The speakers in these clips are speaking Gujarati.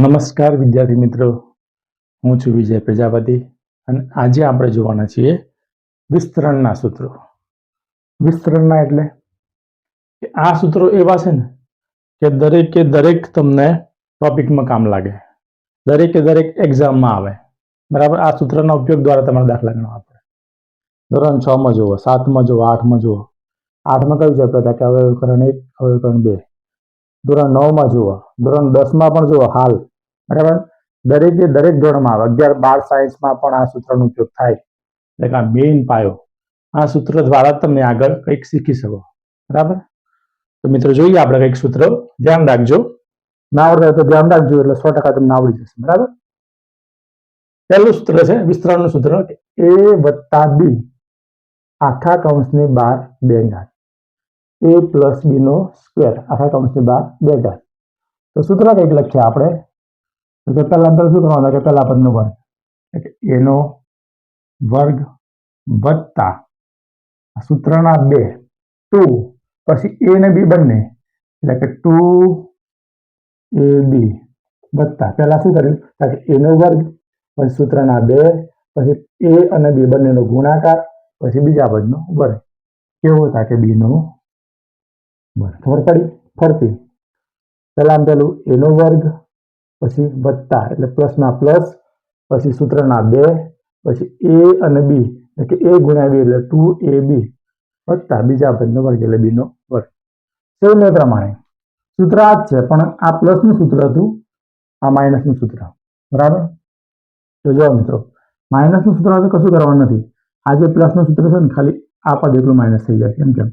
નમસ્કાર વિદ્યાર્થી મિત્રો. હું છું વિજય પ્રજાપતિ અને આજે આપણે જોવાના છીએ વિસ્તરણના સૂત્રો. વિસ્તરણના એટલે કે આ સૂત્રો એવા છે ને કે દરેકે દરેક તમને ટોપિકમાં કામ લાગે. દરેકે દરેક એક્ઝામમાં આવે. બરાબર? આ સૂત્રના ઉપયોગ દ્વારા તમારે દાખલા ગણવા પડે. ધોરણ છ માં જુઓ, સાતમાં જુઓ, આઠમાં જુઓ. આઠમાં કયું ચેપ્ટર હતા કે અવયવકરણ એક, અવયવકરણ બે. ધોરણ નવમાં જુઓ. ધોરણ દસમાં પણ જુઓ હાલ. બરાબર? દરેકે દરેક ધોરણમાં અગિયાર, બાર સાયન્સમાં પણ આ સૂત્રનો ઉપયોગ થાય. એટલે કે આ મેઇન પાયો. આ સૂત્ર દ્વારા તમે આગળ કંઈક શીખી શકો. બરાબર? તો મિત્રો જોઈએ આપણે કંઈક સૂત્ર. ધ્યાન રાખજો. ના આવડે તો ધ્યાન રાખજો, એટલે સો ટકા તમને આવડી જશે. બરાબર? પહેલું સૂત્ર છે, વિસ્તરણનું સૂત્ર. એ વત્તા બી. આખા કૌંસની બાર બે ઘાત એ પ્લસ બીનો સ્ક્વેર આખા કૌંસની બહાર બે ઘાત. તો સૂત્ર કંઈક લખીએ આપણે. તો કે પહેલા અંદર શું કરવાનું? કે પહેલા પદનો વર્ગ. એનો વર્ગ વત્તા સૂત્રના બે. ટુ. પછી એ ને બી બંને. એટલે કે ટુ એ બી વત્તા. પહેલાં શું કર્યું? કારણ એનો વર્ગ, પછી સૂત્રના બે, પછી એ અને બી બંનેનો ગુણાકાર, પછી બીજા પદનો વર્ગ. કેવો થાય કે બી નો વર્ગ ખબર પડી? ફરતી. પહેલા પેલું એનો વર્ગ, પછી વત્તા, એટલે પ્લસના પ્લસ પછી સૂત્રના બે, પછી એ અને બી એટલે કે એ ગુણ્યા બી એટલે ટુ એ બી વત્તા, બીજા પદનો વર્ગ એટલે બીનો વર્ગ. એ પ્રમાણે. સૂત્ર આ જ છે, પણ આ પ્લસનું સૂત્ર હતું, આ માઇનસનું સૂત્ર. બરાબર? તો જો મિત્રો માઇનસનું સૂત્ર હતું કશું કરવાનું નથી. આ જે પ્લસનું સૂત્ર છે ને, ખાલી આ પદ એટલું માઇનસ થઈ જાય કેમ કેમ?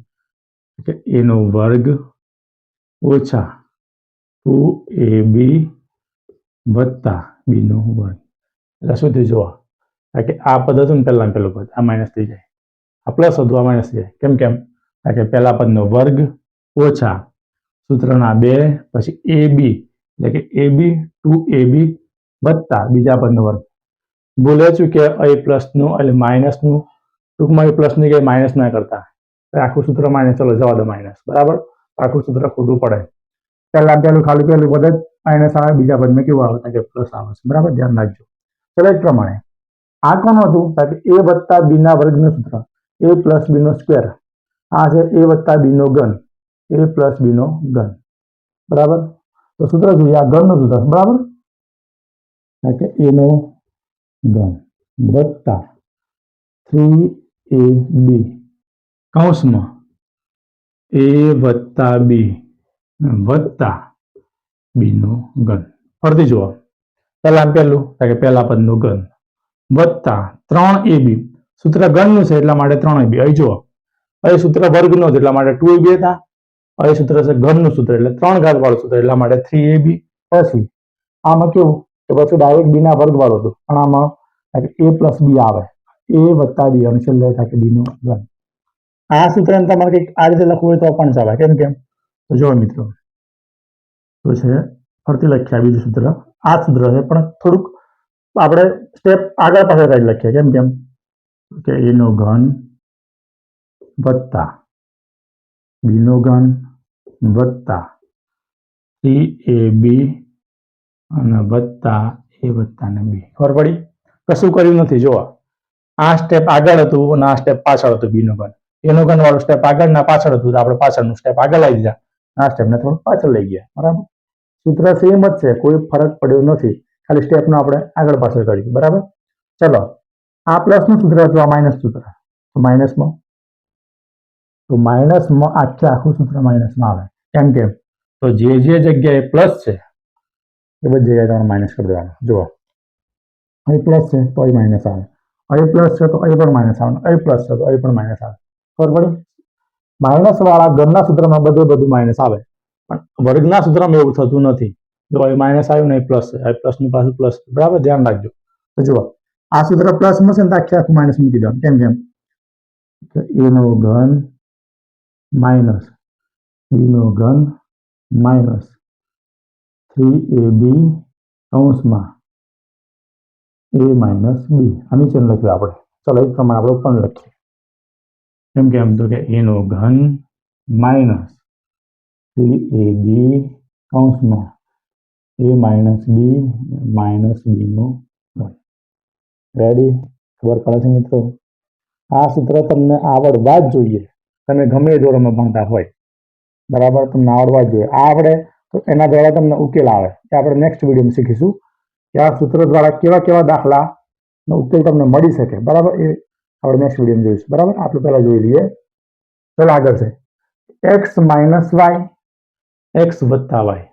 કે એનો વર્ગ ઓછા ટુ એ બી વત્તા બીનો વર્ગ. એટલે શું થયું જોવા કારણ કે આ પદ હતું ને પહેલાં પેલું પદ, આ માઇનસ થઈ જાય. આ પ્લસ હતું, આ માઇનસ થઈ જાય. કેમ કેમ કારણ કે પહેલા પદનો વર્ગ ઓછા સૂત્રના બે, પછી એ બી, એટલે કે એ બી ટુ એ બી વત્તા બીજા પદનો વર્ગ. બોલે છું કે અહીં પ્લસનું એટલે માઇનસનું ટૂંકમાં એ પ્લસની કે માઇનસ ના કરતા. આખું સૂત્ર માઇનસ ચલો જવા દો માઇનસ બરાબર? આખું સૂત્ર ખોટું પડે. પહેલા પહેલું ખાલી પહેલું પદ જ માઇનસ આવે, બીજા પદમાં કેવું આવે? કે પ્લસ આવે છે. બરાબર? ધ્યાન રાખજો. ચલો એ પ્રમાણે. આ કોણ હતું? કે એ વત્તા બી ના વર્ગનું સૂત્ર. એ પ્લસ બી નો સ્ક્વેર આ છે એ વત્તા બી નો ઘન. એ પ્લસ બી નો ઘન. બરાબર? તો સૂત્ર જોઈએ આ ઘનનું સૂત્ર બરાબર? કે એનો ઘન વત્તા થ્રી એ બી કૌંસમાં. એ વત્તા બી. વત્તા બીનો ગન ફરતી જુઓ. પહેલા પહેલું કે પહેલા પદનું ઘન. વત્તા ત્રણ એ બી. સૂત્ર ઘનનું છે એટલા માટે ત્રણ એ બી. અહીં જુઓ. અહીં સૂત્ર વર્ગનો છે એટલા માટે ટુ એ બી હતા. અહીં સૂત્ર છે ઘનનું સૂત્ર, એટલે ત્રણ ઘાત વાળું સૂત્ર, એટલા માટે થ્રી એ બી પછી આમાં કેવું? કે પછી ડાયરેક્ટ બી ના વર્ગ વાળું હતું. પણ આમાં એ પ્લસ બી આવે. એ વત્તા બી અને છેલ્લે થાય કે બીનો ગન આ સૂત્રને તમારે કંઈક આ રીતે લખવું હોય તો પણ ચાલે. કેમ કેમ તો જો મિત્રો, તો છે ફરતી લખ્યા બીજું સૂત્ર. આ સૂત્ર છે, પણ થોડુંક આપણે સ્ટેપ આગળ પાછળ કાઢી લખીએ. કેમ કેમ કે એનો ઘન વત્તા બીનો ઘન વત્તા સી એ બી અને વત્તા એ વત્તા ને બી ખબર પડી? કશું કર્યું નથી. જો આ સ્ટેપ આગળ હતું અને આ સ્ટેપ પાછળ હતું બીનો ઘન. એનો વાળું સ્ટેપ આગળ ના પાછળ હતું આપણે પાછળનું સ્ટેપ આગળ લાવી દીધા આ સ્ટેપને થોડું પાછળ લઈ ગયા. બરાબર? સૂત્ર સેમ જ છે, કોઈ ફરક પડ્યો નથી. ખાલી સ્ટેપનો આપણે આગળ પાછળ કર્યું બરાબર? ચલો, આ પ્લસનું સૂત્ર હતું આ માઇનસ સૂત્ર? તો માઇનસમાં તો માઇનસમાં આખે આખું સૂત્ર માઇનસમાં આવે. કેમ કેમ તો જે જે જગ્યાએ પ્લસ છે, એ બધી જગ્યાએ તમારે માઇનસ કરી દેવાનું. જુઓ. અહીં પ્લસ છે, તો અહીં માઇનસ આવે. અહીં પ્લસ છે, તો અહીં પણ માઇનસ આવે. અહીં પ્લસ છે, તો અહીં પણ માઇનસ આવે. ખબર પડી? માઇનસ વાળા ઘરના સૂત્રમાં બધે બધું માઇનસ આવે. પણ વર્ગના સૂત્રમાં એવું થતું નથી. જો અહીં માઇનસ આવ્યું ને પ્લસ છે પ્લસનું પાછું પ્લસ. બરાબર? ધ્યાન રાખજો. તો જુઓ, આ સૂત્ર પ્લસ મળશે ને તો આખી આખું માઇનસ મૂકી દો કેમ કેમ એનો ઘન માઇનસ બીનો ઘન માઇનસ થ્રી એ બી કૌંસમાં એ માઇનસ બી. આ નીચે લખ્યું આપણે. ચલો, એ પ્રમાણે આપણે ઉપર લખીએ. કેમ આમ તો કે એનો ઘન માઇનસ સી એ બી કૌંસમાં એ માઇનસ બી માઇનસ બીનું રેડી ખબર પડે છે મિત્રો? આ સૂત્ર તમને આવડવા જ જોઈએ. તમે ગમે ધોરણમાં ભણતા હોય. બરાબર? તમને આવડવા જ જોઈએ. આ આપણે તો એના દ્વારા તમને ઉકેલ આવે. એ આપણે નેક્સ્ટ વિડીયોમાં શીખીશું. કે આ સૂત્ર દ્વારા કેવા કેવા દાખલા નો ઉકેલ તમને મળી શકે. બરાબર? એ આપણે નેક્સ્ટ વિડીયોમાં જોઈશું. બરાબર? આપણે પહેલા જોઈ લઈએ. ચાલો આગળ છે. એક્સ માઇનસ વાય એક્સ વત્તા વાય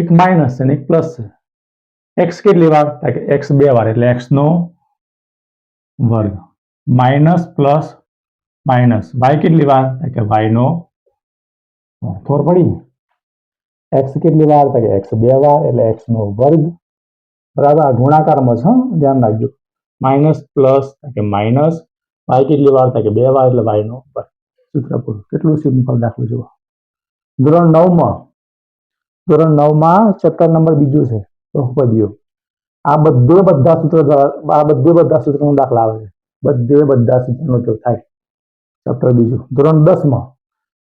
એક માઇનસ છે ને એક પ્લસ છે. એક્સ કેટલી વાર? કે એક્સ બે વાર, એટલે એક્સ નો વર્ગ. માઇનસ પ્લસ માઇનસ વાય કેટલી વાર? કે વાય નો વર્ગ. ખબર પડી? એક્સ કેટલી વાર? કે એક્સ બે વાર, એટલે એક્સ નો વર્ગ. બરાબર? ગુણાકારમાં છે? ધ્યાન રાખજો. માઇનસ પ્લસ કે માઇનસ વાય કેટલી વાર થાય કે બે વાર એટલે વાય નો વર્ગ સૂત્ર પૂરું કેટલું સિમ્પલ દાખલું જુઓ. ધોરણ નવમાં ધોરણ નવમાં ચેપ્ટર નંબર બીજું છે. બહુપદીઓ. આ બધે બધા સૂત્રો આ બધે બધા સૂત્રનો દાખલા આવે છે. બધે બધા સૂત્રનો ઉપયોગ થાય. ચેપ્ટર બીજું. ધોરણ દસમાં,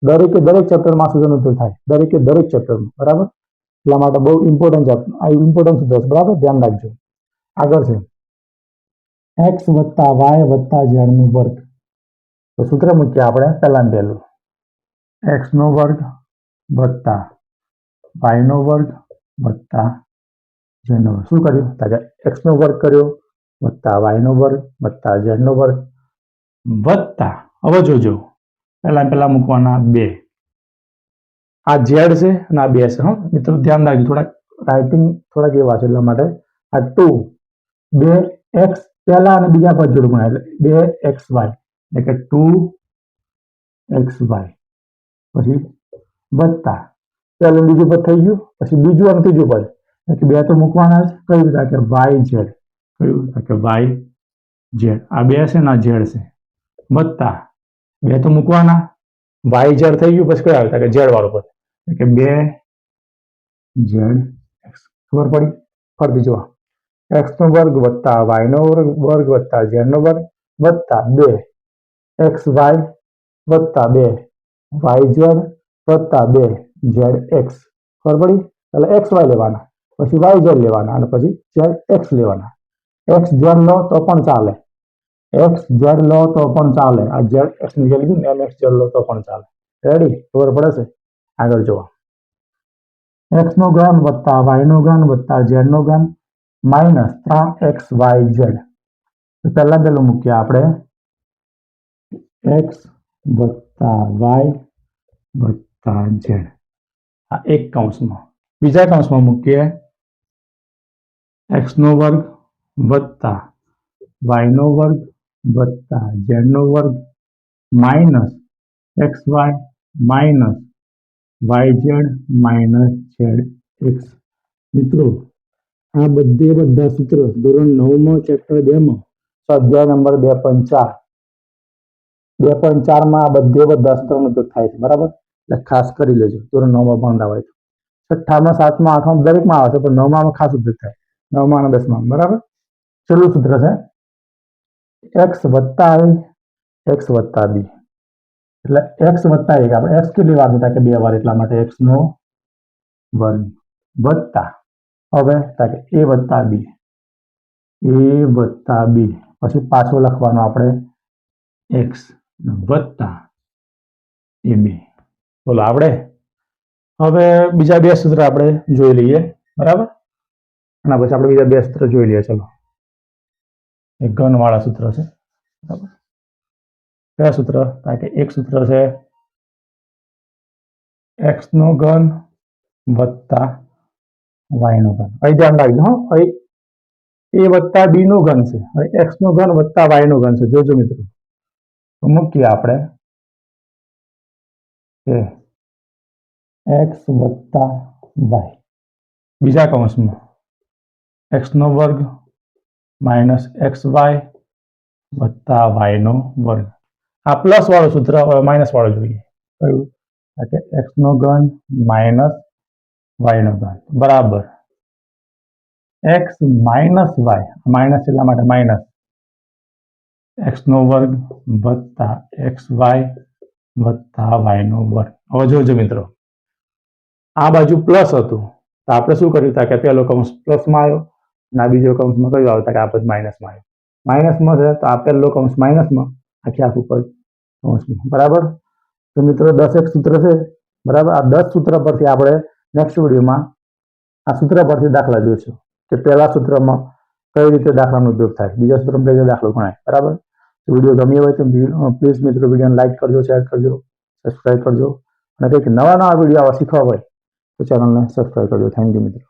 દરેકે દરેક ચેપ્ટરમાં સૂત્રનો ઉપયોગ થાય. દરેકે દરેક ચેપ્ટરમાં. બરાબર? એટલા માટે બહુ ઇમ્પોર્ટન્ટ આ ઇમ્પોર્ટન્ટ સૂત્ર છે. બરાબર? ધ્યાન રાખજો. આગળ છે. એક્સ વત્તા વાય વત્તા ઝેડનું વર્ગ. તો સૂત્ર મૂકીએ આપણે પહેલાં પહેલું. એક્સનો વર્ગ વત્તા વાયનો વર્ગ વત્તા જેનો વર્ગ. શું કર્યું? તો કે એક્સનો વર્ગ કર્યો, વત્તા વાયનો વર્ગ, વત્તા ઝેડનો વર્ગ, વત્તા. હવે જોજો. પહેલાં પહેલાં મૂકવાના બે. આ ઝેડ છે અને આ બે છે. હા? મિત્રો, ધ્યાન રાખજો. થોડાક રાઇટિંગ થોડાક એવા છે એટલા માટે. આ ટુ બે એક્સ પહેલા અને બીજા પદ જોડે ગુણાય. એટલે બે એક્સ વાય. એટલે કે ટુ એક્સ વાય. પછી વત્તા. પહેલું બીજું પદ થઈ ગયું. પછી બીજું અને ત્રીજું પદ. એટલે કે બે તો મૂકવાના જ. કયું રીતે? કે વાય ઝેડ. કયું કે વાય ઝેડ. આ બે છે ને આ ઝેડ છે. વત્તા. બે તો મૂકવાના. વાય ઝેડ થઈ ગયું. પછી કયા આવતા કે ઝેડ વાળું પદ. એટલે કે બે ઝેડ એક્સ. ખબર પડી? ફરતી જોવા. એક્સ નો વર્ગ વત્તા વાય નો વર્ગ વત્તા ઝેડ નો વર્ગ વત્તા બે. એક્સ વાય વત્તા બે. વાય ઝેડ વત્તા બે. ઝેડ એક્સ ખબર પડી? એટલે એક્સ વાય લેવાના. પછી વાય ઝેડ લેવાના અને પછી ઝેડ એક્સ લેવાના. એક્સ ઝેડ લો તો પણ ચાલે. એક્સ ઝેડ લો તો પણ ચાલે. આ ઝેડ એક્સની જગ્યાએ લીધું એમ એક્સ ઝેડ લો તો પણ ચાલે. રેડી ખબર પડે છે? આગળ જોવા. એક્સ નો ઘન વત્તા વાય નો ઘન વત્તા ઝેડ નો ઘન માઇનસ ત્રણ એક્સ વાય ઝેડ. પહેલા પેલું મૂકીએ આપણે. એક્સ વત્તા વાય વત્તા ઝેડ. આ એક કૌંસમાં. બીજા કૌંસમાં મૂકીએ. એક્સનો વર્ગ વત્તા વાયનો વર્ગ વત્તા ઝેડનો વર્ગ minus X Y minus Y Z minus Z X. મિત્રો આ બધે બધા સૂત્રો, ધોરણ નવમાં ચેપ્ટર બે માં સ્વાધ્યાય નંબર બે પોઈન્ટ ચાર. બે પોઈન્ટ ચારમાં આ બધે બધા સૂત્રોનો ઉપયોગ થાય છે, બરાબર? એટલે ખાસ કરી લેજો, ધોરણ નવમાં ભણતા હોય તો. છઠ્ઠામાં, સાતમાં, આઠમાં દરેકમાં આવે છે, પણ નવમાં ખાસ ઉપયોગ થાય. નવમાં અને દસમાં, બરાબર? છેલ્લું સૂત્ર છે. એક્સ વત્તા આઈ એક્સ વત્તા બી એટલે એક્સ વત્તા એક, આપણે એક્સ કેટલી વાર થતા કે બે વાર એટલા માટે એક્સ નો વર્ગ. વત્તા. હવે તા કે એ વત્તા બી. એ વત્તા બી. પછી પાછો લખવાનો આપણે એક્સ વત્તા એ બી. બોલો આવડે? હવે બીજા બે સૂત્ર આપણે જોઈ લઈએ. બરાબર? અને પછી આપણે બીજા બે સૂત્ર જોઈ લઈએ. ચલો. એ ઘનવાળા સૂત્ર છે. બરાબર? કયા સૂત્ર? કારણ કે એક સૂત્ર છે. એક્સ નો ઘન વત્તા વાય નો ઘન. અહીં ધ્યાન રાખજો હો. અહીં એ વત્તા બી નો ઘન છે. હવે એક્સ નો ઘન વત્તા વાય નો ઘન છે. જોજો મિત્રો. તો મૂકીએ આપણે કે એક્સ વત્તા વાય બીજા કૌંસમાં એક્સ નો વર્ગ માઇનસ એક્સ વાય વત્તા વાય નો વર્ગ. આ પ્લસ વાળું સૂત્ર હવે માઇનસ વાળું જોઈએ. કયું આ કે એક્સ નો ઘન માઇનસ વાય નો ઘન બરાબર. એક્સ માઇનસ વાય માઇનસ એટલા માટે માઇનસ એક્સ નો વર્ગ વત્તા એક્સ વાય વત્તા વાય નો વર્ગ. હવે જોજો મિત્રો. આ બાજુ પ્લસ હતું. તો આપણે શું કર્યું? હતા કે પહેલો કૌંસ પ્લસમાં આવ્યો અને આ બીજો કૌંસમાં કયું આવતા કે આ પદ માઇનસમાં આવ્યો. માઇનસમાં છે તો આ પહેલો કૌંસ માઇનસમાં આખી આખું પર કૌંસમાં. બરાબર? તો મિત્રો દસ એક સૂત્ર છે. બરાબર? આ દસ સૂત્ર પરથી આપણે નેક્સ્ટ વિડીયોમાં આ સૂત્ર પરથી દાખલા જોઈશું કે પહેલા સૂત્રમાં કઈ રીતે દાખલાનો ઉપયોગ થાય. બીજા સૂત્રમાં કઈ રીતે દાખલો ગણાય. બરાબર? વીડિયો ગમ્યો હોય તો પ્લીઝ મિત્રો વિડીયોને લાઇક કરજો શેર કરજો સબસ્ક્રાઈબ કરજો. અને કંઈક નવા નવા વીડિયો આવા શીખવા હોય તો ચેનલને સબસ્ક્રાઈબ કરજો. થેન્ક યુ મિત્રો.